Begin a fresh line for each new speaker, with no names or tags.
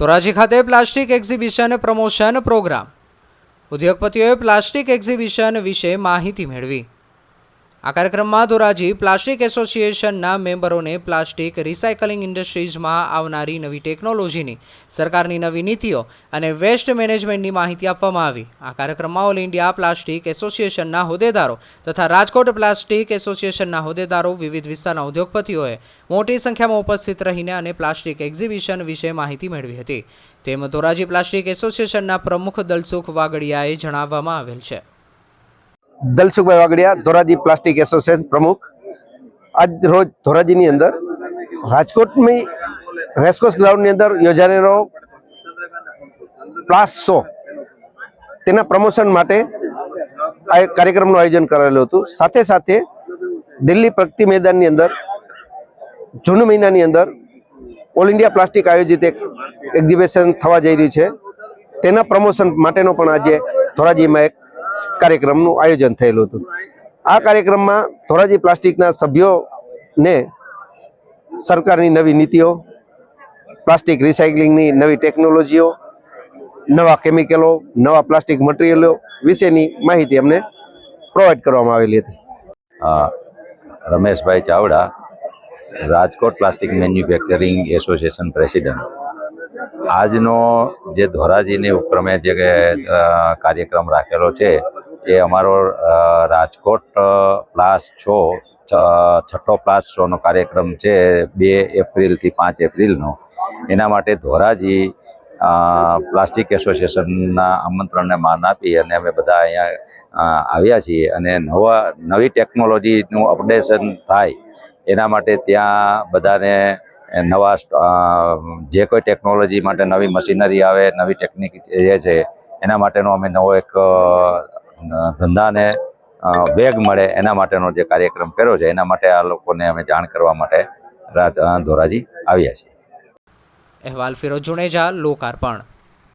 ધોરાજી ખાતે plastic exhibition promotion program. ઉદ્યોગપતિઓએ plastic exhibition વિશે માહિતી મેળવી. આ કાર્યક્રમમાં ધોરાજી પ્લાસ્ટિક એસોસિએશનના મેમ્બરોને પ્લાસ્ટિક રિસાયકલિંગ ઇન્ડસ્ટ્રીઝમાં આવનારી નવી ટેકનોલોજીની, સરકારની નવી નીતિઓ અને વેસ્ટ મેનેજમેન્ટની માહિતી આપવામાં આવી. આ કાર્યક્રમમાં ઓલ ઇન્ડિયા પ્લાસ્ટિક એસોસિએશનના હોદ્દેદારો તથા રાજકોટ પ્લાસ્ટિક એસોસિએશનના હોદ્દેદારો વિવિધ વિસ્તારના ઉદ્યોગપતિઓએ મોટી સંખ્યામાં ઉપસ્થિત રહીને અને પ્લાસ્ટિક એક્ઝિબિશન વિશે માહિતી મેળવી હતી. તેમ ધોરાજી પ્લાસ્ટિક એસોસિએશનના પ્રમુખ દલસુખ વાગડિયાએ જણાવવામાં આવેલ છે.
દલસુખભાઈ વાગડિયા ધોરાજી પ્લાસ્ટિક એસોસિએશન પ્રમુખ. આજ રોજ ધોરાજીની અંદર રાજકોટની રેસકોર્સ ગ્રાઉન્ડની અંદર યોજાયેલો પ્લાસ શો. તેના પ્રમોશન માટે આ કાર્યક્રમનું આયોજન કરેલું હતું. સાથે સાથે દિલ્હી પ્રગતિ મેદાનની અંદર, જૂન મહિનાની અંદર ઓલ ઇન્ડિયા પ્લાસ્ટિક આયોજિત એક એક્ઝિબિશન થવા જઈ રહ્યું છે. તેના પ્રમોશન માટેનો પણ આજે ધોરાજીમાં એક કાર્યક્રમનું આયોજન થયેલું હતું. આ કાર્યક્રમમાં ધોરાજી પ્લાસ્ટિકના સભ્યોને સરકારની નવી નીતિઓ, પ્લાસ્ટિક રિસાયકલિંગની નવી ટેકનોલોજીઓ, નવા કેમિકલો, નવા પ્લાસ્ટિક મટીરિયલો વિશેની માહિતી અમને પ્રોવાઈડ કરવામાં આવેલી હતી.
Rameshbhai Chavda, Rajkot plastic manufacturing association president. આજનો જે ધોરાજીની ઉપક્રમે જે કાર્યક્રમ રાખેલો છે એ અમારો રાજકોટ પ્લાસ શો છઠ્ઠો પ્લાસ શોનો કાર્યક્રમ છે બે એપ્રિલથી પાંચ એપ્રિલનો એના માટે ધોરાજી પ્લાસ્ટિક એસોસિએશનના આમંત્રણને માન આપી અને અમે બધા અહીંયા આવ્યા છીએ અને નવા, નવી ટેકનોલોજીનું અપડેશન થાય એના માટે ત્યાં બધાને નવા જે કોઈ ટેકનોલોજી માટે નવી મશીનરી આવે, નવી ટેકનિક જે છે, એના માટેનો અમે નવો એક ધંધાને વેગ મળે એના માટેનો જે કાર્યક્રમ કર્યો છે, એના માટે આ લોકોને અમે જાણ કરવા માટે ધોરાજી આવ્યા છીએ.
અહેવાલ ફિરોજ જુણેજા લોકાર્પણ.